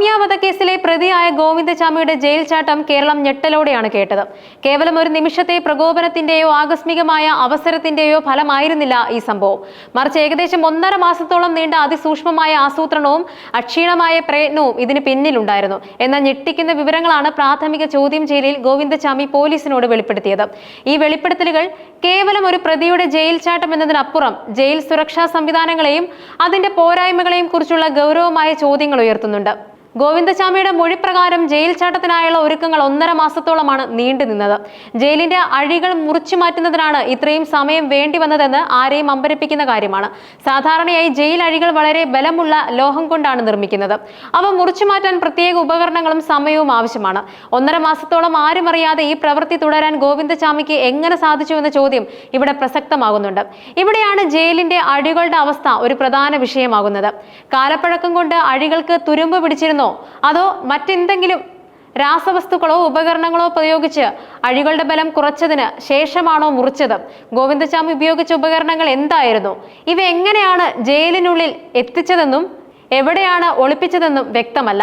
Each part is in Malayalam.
രമ്യ വധക്കേസിലെ പ്രതിയായ ഗോവിന്ദചാമിയുടെ ജയിൽ ചാട്ടം കേരളം ഞെട്ടലോടെയാണ് കേട്ടത്. കേവലം ഒരു നിമിഷത്തെ പ്രകോപനത്തിന്റെയോ ആകസ്മികമായ അവസരത്തിന്റെയോ ഫലമായിരുന്നില്ല ഈ സംഭവം. മറിച്ച് ഏകദേശം ഒന്നര മാസത്തോളം നീണ്ട അതിസൂക്ഷ്മമായ ആസൂത്രണവും അക്ഷീണമായ പ്രയത്നവും ഇതിന് പിന്നിലുണ്ടായിരുന്നു. എന്നാൽ ഞെട്ടിക്കുന്ന വിവരങ്ങളാണ് പ്രാഥമിക ചോദ്യം ചെയ്യലിൽ ഗോവിന്ദചാമി പോലീസിനോട് വെളിപ്പെടുത്തിയത്. ഈ വെളിപ്പെടുത്തലുകൾ കേവലം ഒരു പ്രതിയുടെ ജയിൽ ചാട്ടം എന്നതിനപ്പുറം ജയിൽ സുരക്ഷാ സംവിധാനങ്ങളെയും അതിന്റെ പോരായ്മകളെയും കുറിച്ചുള്ള ഗൗരവമായ ചോദ്യങ്ങൾ ഉയർത്തുന്നുണ്ട്. ഗോവിന്ദചാമിയുടെ മൊഴിപ്രകാരം ജയിൽ ചാട്ടത്തിനായുള്ള ഒരുക്കങ്ങൾ ഒന്നര മാസത്തോളമാണ് നീണ്ടു നിന്നത്. ജയിലിന്റെ അഴികൾ മുറിച്ചു മാറ്റുന്നതിനാണ് ഇത്രയും സമയം വേണ്ടി വന്നതെന്ന് ആരെയും അമ്പരപ്പിക്കുന്ന കാര്യമാണ്. സാധാരണയായി ജയിൽ അഴികൾ വളരെ ബലമുള്ള ലോഹം കൊണ്ടാണ് നിർമ്മിക്കുന്നത്. അവ മുറിച്ചു മാറ്റാൻ പ്രത്യേക ഉപകരണങ്ങളും സമയവും ആവശ്യമാണ്. ഒന്നര മാസത്തോളം ആരും അറിയാതെ ഈ പ്രവൃത്തി തുടരാൻ ഗോവിന്ദചാമിക്ക് എങ്ങനെ സാധിച്ചു എന്ന ചോദ്യം ഇവിടെ പ്രസക്തമാകുന്നുണ്ട്. ഇവിടെയാണ് ജയിലിന്റെ അഴികളുടെ അവസ്ഥ ഒരു പ്രധാന വിഷയമാകുന്നത്. കാലപ്പഴക്കം കൊണ്ട് അഴികൾക്ക് തുരുമ്പ് പിടിച്ചിരുന്നോ അതോ മറ്റെന്തെങ്കിലും രാസവസ്തുക്കളോ ഉപകരണങ്ങളോ ഉപയോഗിച്ച് അഴികളുടെ ബലം കുറച്ചതിന് ശേഷമാണോ മുറിച്ചത്? ഗോവിന്ദസ്വാമി ഉപയോഗിച്ച ഉപകരണങ്ങൾ എന്തായിരുന്നു? ഇവ എങ്ങനെയാണ് ജയിലിനുള്ളിൽ എത്തിച്ചതെന്നും എവിടെയാണ് ഒളിപ്പിച്ചതെന്നും വ്യക്തമല്ല.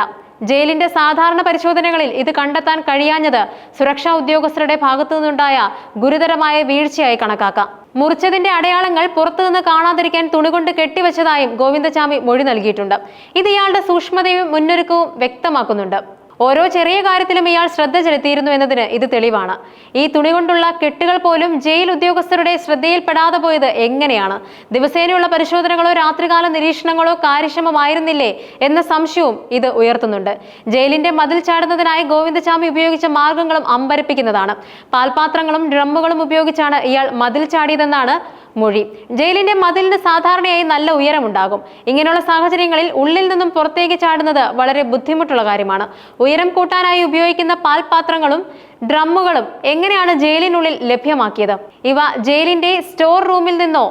ജയിലിന്റെ സാധാരണ പരിശോധനകളിൽ ഇത് കണ്ടെത്താൻ കഴിയാഞ്ഞത് സുരക്ഷാ ഉദ്യോഗസ്ഥരുടെ ഭാഗത്തുനിന്നുണ്ടായ ഗുരുതരമായ വീഴ്ചയായി കണക്കാക്കാം. മുറിച്ചതിന്റെ അടയാളങ്ങൾ പുറത്തുനിന്ന് കാണാതിരിക്കാൻ തുണികൊണ്ട് കെട്ടിവെച്ചതായും ഗോവിന്ദചാമി മൊഴി നൽകിയിട്ടുണ്ട്. ഇത് ഇയാളുടെ സൂക്ഷ്മതയും മുന്നൊരുക്കവും വ്യക്തമാക്കുന്നുണ്ട്. ഓരോ ചെറിയ കാര്യത്തിലും ഇയാൾ ശ്രദ്ധ ചെലുത്തിയിരുന്നു എന്നതിന് ഇത് തെളിവാണ്. ഈ തുണി കൊണ്ടുള്ള കെട്ടുകൾ പോലും ജയിൽ ഉദ്യോഗസ്ഥരുടെ ശ്രദ്ധയിൽപ്പെടാതെ പോയത് എങ്ങനെയാണ്? ദിവസേനയുള്ള പരിശോധനകളോ രാത്രികാല നിരീക്ഷണങ്ങളോ കാര്യക്ഷമമായിരുന്നില്ലേ എന്ന സംശയവും ഇത് ഉയർത്തുന്നുണ്ട്. ജയിലിന്റെ മതിൽ ചാടുന്നതിനായി ഗോവിന്ദചാമി ഉപയോഗിച്ച മാർഗങ്ങളും അമ്പരപ്പിക്കുന്നതാണ്. പാൽപാത്രങ്ങളും ഡ്രമ്മുകളും ഉപയോഗിച്ചാണ് ഇയാൾ മതിൽ ചാടിയതെന്നാണ് മൊഴി. ജയിലിന്റെ മതിലിന് സാധാരണയായി നല്ല ഉയരമുണ്ടാകും. ഇങ്ങനെയുള്ള സാഹചര്യങ്ങളിൽ ഉള്ളിൽ നിന്നും പുറത്തേക്ക് ചാടുന്നത് വളരെ ബുദ്ധിമുട്ടുള്ള കാര്യമാണ്. ഉയരം കൂട്ടാനായി ഉപയോഗിക്കുന്ന പാൽപാത്രങ്ങളും ഡ്രമ്മുകളും എങ്ങനെയാണ് ജയിലിനുള്ളിൽ ലഭ്യമാക്കിയത്? ഇവ ജയിലിന്റെ സ്റ്റോർ റൂമിൽ നിന്നോ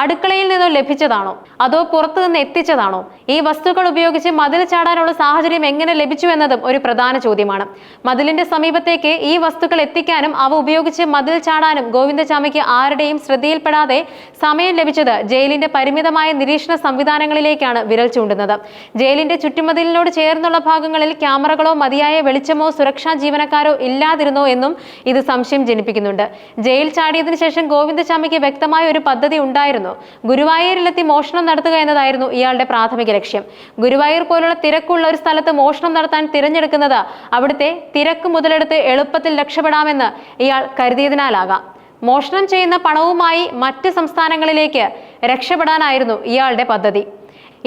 അടുക്കളയിൽ നിന്നും ലഭിച്ചതാണോ? അതോ പുറത്തു നിന്ന് എത്തിച്ചതാണോ? ഈ വസ്തുക്കൾ ഉപയോഗിച്ച് മതിൽ ചാടാനുള്ള സാഹചര്യം എങ്ങനെ ലഭിച്ചു എന്നതും ഒരു പ്രധാന ചോദ്യമാണ്. മതിലിന്റെ സമീപത്തേക്ക് ഈ വസ്തുക്കൾ എത്തിക്കാനും അവ ഉപയോഗിച്ച് മതിൽ ചാടാനും ഗോവിന്ദചാമിക്ക് ആരുടെയും ശ്രദ്ധയിൽപ്പെടാതെ സമയം ലഭിച്ചത് ജയിലിന്റെ പരിമിതമായ നിരീക്ഷണ സംവിധാനങ്ങളിലേക്കാണ് വിരൽ ചൂണ്ടുന്നത്. ജയിലിന്റെ ചുറ്റുമതിലിനോട് ചേർന്നുള്ള ഭാഗങ്ങളിൽ ക്യാമറകളോ മതിയായ വെളിച്ചമോ സുരക്ഷാ ജീവനക്കാരോ ഇല്ലാതിരുന്നോ എന്നും ഇത് സംശയം ജനിപ്പിക്കുന്നുണ്ട്. ജയിൽ ചാടിയതിനു ശേഷം ഗോവിന്ദചാമിക്ക് വ്യക്തമായ ഒരു പദ്ധതി ഉണ്ടായിരുന്നു. ഗുരുവായൂരിലെത്തി മോഷണം നടത്തുക എന്നതായിരുന്നു ഇയാളുടെ പ്രാഥമിക ലക്ഷ്യം. ഗുരുവായൂർ പോലുള്ള തിരക്കുള്ള ഒരു സ്ഥലത്ത് മോഷണം നടത്താൻ തിരഞ്ഞെടുക്കുന്നത് അവിടുത്തെ തിരക്ക് മുതലെടുത്ത് എളുപ്പത്തിൽ രക്ഷപ്പെടാമെന്ന് ഇയാൾ കരുതിയതിനാലാകാം. മോഷണം ചെയ്യുന്ന പണവുമായി മറ്റ് സംസ്ഥാനങ്ങളിലേക്ക് രക്ഷപ്പെടാനായിരുന്നു ഇയാളുടെ പദ്ധതി.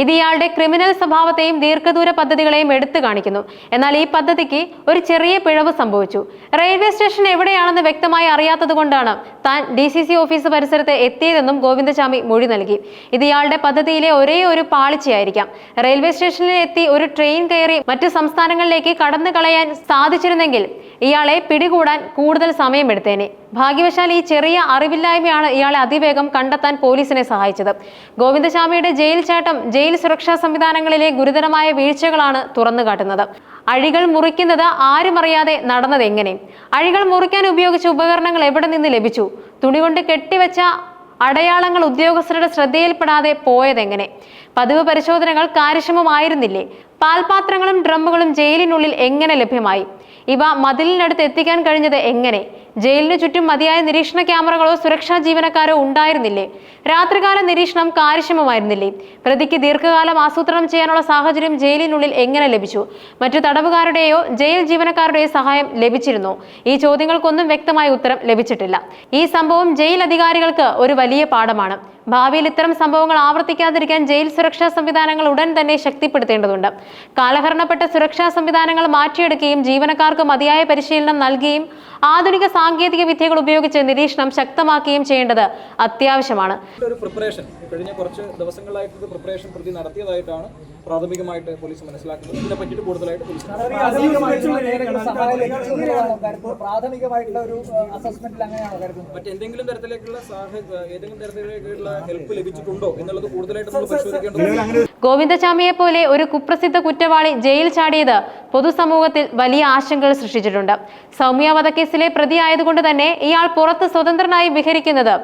ഇത് ഇയാളുടെ ക്രിമിനൽ സ്വഭാവത്തെയും ദീർഘദൂര പദ്ധതികളെയും എടുത്തു കാണിക്കുന്നു. എന്നാൽ ഈ പദ്ധതിക്ക് ഒരു ചെറിയ പിഴവ് സംഭവിച്ചു. റെയിൽവേ സ്റ്റേഷൻ എവിടെയാണെന്ന് വ്യക്തമായി അറിയാത്തത് കൊണ്ടാണ് താൻ ഡി സി സി ഓഫീസ് പരിസരത്ത് എത്തിയതെന്നും ഗോവിന്ദസ്വാമി മൊഴി നൽകി. ഇത് ഇയാളുടെ പദ്ധതിയിലെ ഒരേ ഒരു പാളിച്ചയായിരിക്കാം. റെയിൽവേ സ്റ്റേഷനിൽ എത്തി ഒരു ട്രെയിൻ കയറി മറ്റു സംസ്ഥാനങ്ങളിലേക്ക് കടന്നു കളയാൻ സാധിച്ചിരുന്നെങ്കിൽ ഇയാളെ പിടികൂടാൻ കൂടുതൽ സമയമെടുത്തേനെ. ഭാഗ്യവശാൽ ഈ ചെറിയ അറിവില്ലായ്മയാണ് ഇയാളെ അതിവേഗം കണ്ടെത്താൻ പോലീസിനെ സഹായിച്ചത്. ഗോവിന്ദശാമിയുടെ ജയിൽ ചാട്ടം ജയിൽ സുരക്ഷാ സംവിധാനങ്ങളിലെ ഗുരുതരമായ വീഴ്ചകളാണ് തുറന്നു കാട്ടുന്നത്. അഴികൾ മുറിക്കുന്നത് ആരുമറിയാതെ നടന്നത് എങ്ങനെ? അഴികൾ മുറിക്കാൻ ഉപയോഗിച്ച ഉപകരണങ്ങൾ എവിടെ നിന്ന് ലഭിച്ചു? തുണികൊണ്ട് കെട്ടിവെച്ച അടയാളങ്ങൾ ഉദ്യോഗസ്ഥരുടെ ശ്രദ്ധയിൽപ്പെടാതെ പോയതെങ്ങനെ പതിവ് പരിശോധനകൾ കാര്യക്ഷമമായിരുന്നില്ലേ? പാൽപാത്രങ്ങളും ഡ്രമ്മുകളും ജയിലിനുള്ളിൽ എങ്ങനെ ലഭ്യമായി? ഇവ മതിലിനടുത്ത് എത്തിക്കാൻ കഴിഞ്ഞത് എങ്ങനെ? ജയിലിന് ചുറ്റും മതിയായ നിരീക്ഷണ ക്യാമറകളോ സുരക്ഷാ ജീവനക്കാരോ ഉണ്ടായിരുന്നില്ലേ? രാത്രികാല നിരീക്ഷണം കാര്യക്ഷമമായിരുന്നില്ലേ? പ്രതിക്ക് ദീർഘകാലം ആസൂത്രണം ചെയ്യാനുള്ള സാഹചര്യം ജയിലിനുള്ളിൽ എങ്ങനെ ലഭിച്ചു? മറ്റു തടവുകാരുടെയോ ജയിൽ ജീവനക്കാരുടെയോ സഹായം ലഭിച്ചിരുന്നോ? ഈ ചോദ്യങ്ങൾക്കൊന്നും വ്യക്തമായ ഉത്തരം ലഭിച്ചിട്ടില്ല. ഈ സംഭവം ജയിൽ അധികാരികൾക്ക് ഒരു വലിയ പാഠമാണ്. ഭാവിയിൽ ഇത്തരം സംഭവങ്ങൾ ആവർത്തിക്കാതിരിക്കാൻ ജയിൽ സുരക്ഷാ സംവിധാനങ്ങൾ ഉടൻ തന്നെ ശക്തിപ്പെടുത്തേണ്ടതുണ്ട്. കാലഹരണപ്പെട്ട സുരക്ഷാ സംവിധാനങ്ങൾ മാറ്റിയെടുക്കുകയും ജീവനക്കാർക്ക് മതിയായ പരിശീലനം നൽകുകയും ആധുനിക സാങ്കേതിക വിദ്യകൾ ഉപയോഗിച്ച് നിരീക്ഷണം ശക്തമാക്കുകയും ചെയ്യേണ്ടത് അത്യാവശ്യമാണ്. ഒരു പ്രിപ്പറേഷൻ കഴിഞ്ഞ കുറച്ച് ദിവസങ്ങളായിട്ട് പ്രിപ്പറേഷൻ പ്രതി നടത്തിയതായിട്ടാണ് പ്രാഥമികമായിട്ട് പോലീസ് മനസ്സിലാക്കുന്നത്. ഇതിനെ പറ്റിയിട്ട് കൂടുതലായിട്ട് പ്രാഥമികമായിട്ടുള്ള ഒരു അസസ്മെന്റിൽ അങ്ങനെയാണോ മറ്റെന്തെങ്കിലും തരത്തിലേക്കുള്ള ഏതെങ്കിലും തരത്തിലേക്കുള്ള ഹെൽപ്പ് ലഭിച്ചിട്ടുണ്ടോ എന്നുള്ളത് കൂടുതലായിട്ട് നമ്മൾ പരിശോധിക്കേണ്ടതുണ്ട്. ഗോവിന്ദചാമിയെ പോലെ ഒരു കുപ്രസിദ്ധ കുറ്റവാളി ജയിൽ ചാടിയത് പൊതുസമൂഹത്തിൽ വലിയ ആശങ്കകൾ സൃഷ്ടിച്ചിട്ടുണ്ട്. സൗമ്യ വധക്കേസിലെ പ്രതിയായതുകൊണ്ട് തന്നെ ഇയാൾ പുറത്ത് സ്വതന്ത്രനായി വിഹരിക്കുന്നത്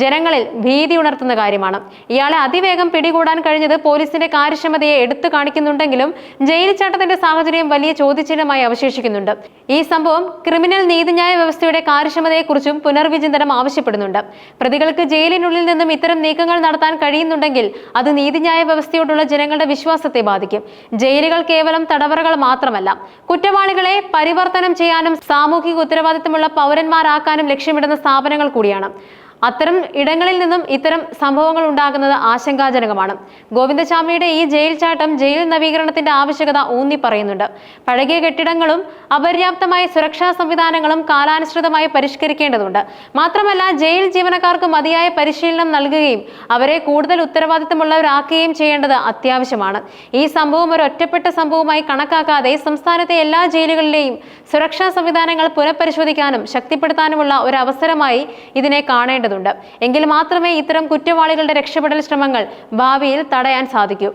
ജനങ്ങളിൽ ഭീതി ഉണർത്തുന്ന കാര്യമാണ്. ഇയാളെ അതിവേഗം പിടികൂടാൻ കഴിഞ്ഞത് പോലീസിന്റെ കാര്യക്ഷമതയെ എടുത്തു കാണിക്കുന്നുണ്ടെങ്കിലും ജയിൽ ചാട്ടത്തിന്റെ സാഹചര്യം വലിയ ചോദ്യചിഹ്നമായി അവശേഷിക്കുന്നുണ്ട്. ഈ സംഭവം ക്രിമിനൽ നീതിന്യായ വ്യവസ്ഥയുടെ കാര്യക്ഷമതയെക്കുറിച്ചും പുനർവിചിന്തനം ആവശ്യപ്പെടുന്നുണ്ട്. പ്രതികൾക്ക് ജയിലിനുള്ളിൽ നിന്നും ഇത്തരം നീക്കങ്ങൾ നടത്താൻ കഴിയുന്നുണ്ടെങ്കിൽ അത് നീതിന്യായ വ്യവസ്ഥയോടുള്ള ജനങ്ങളുടെ വിശ്വാസത്തെ ബാധിക്കും. ജയിലുകൾ കേവലം തടവറകൾ മാത്രമല്ല കുറ്റവാളികളെ പരിവർത്തനം ചെയ്യാനും സാമൂഹിക ഉത്തരവാദിത്തമുള്ള പൗരന്മാരാക്കാനും ലക്ഷ്യമിടുന്ന സ്ഥാപനങ്ങൾ കൂടിയാണ്. അത്തരം ഇടങ്ങളിൽ നിന്നും ഇത്തരം സംഭവങ്ങൾ ഉണ്ടാകുന്നത് ആശങ്കാജനകമാണ്. ഗോവിന്ദസ്വാമിയുടെ ഈ ജയിൽ ചാട്ടം ജയിൽ നവീകരണത്തിന്റെ ആവശ്യകത ഊന്നി പറയുന്നുണ്ട്. പഴകിയ കെട്ടിടങ്ങളും അപര്യാപ്തമായ സുരക്ഷാ സംവിധാനങ്ങളും കാലാനുസൃതമായി പരിഷ്കരിക്കേണ്ടതുണ്ട്. മാത്രമല്ല ജയിൽ ജീവനക്കാർക്ക് മതിയായ പരിശീലനം നൽകുകയും അവരെ കൂടുതൽ ഉത്തരവാദിത്തമുള്ളവരാക്കുകയും ചെയ്യേണ്ടത് അത്യാവശ്യമാണ്. ഈ സംഭവം ഒരു ഒറ്റപ്പെട്ട സംഭവമായി കണക്കാക്കാതെ സംസ്ഥാനത്തെ എല്ലാ ജയിലുകളിലെയും സുരക്ഷാ സംവിധാനങ്ങൾ പുനഃപരിശോധിക്കാനും ശക്തിപ്പെടുത്താനുമുള്ള ഒരു അവസരമായി ഇതിനെ കാണേണ്ടതുണ്ട് എങ്കിൽ മാത്രമേ ഇത്തരം കുറ്റവാളികളുടെ രക്ഷപ്പെടൽ ശ്രമങ്ങൾ ഭാവിയിൽ തടയാൻ സാധിക്കൂ.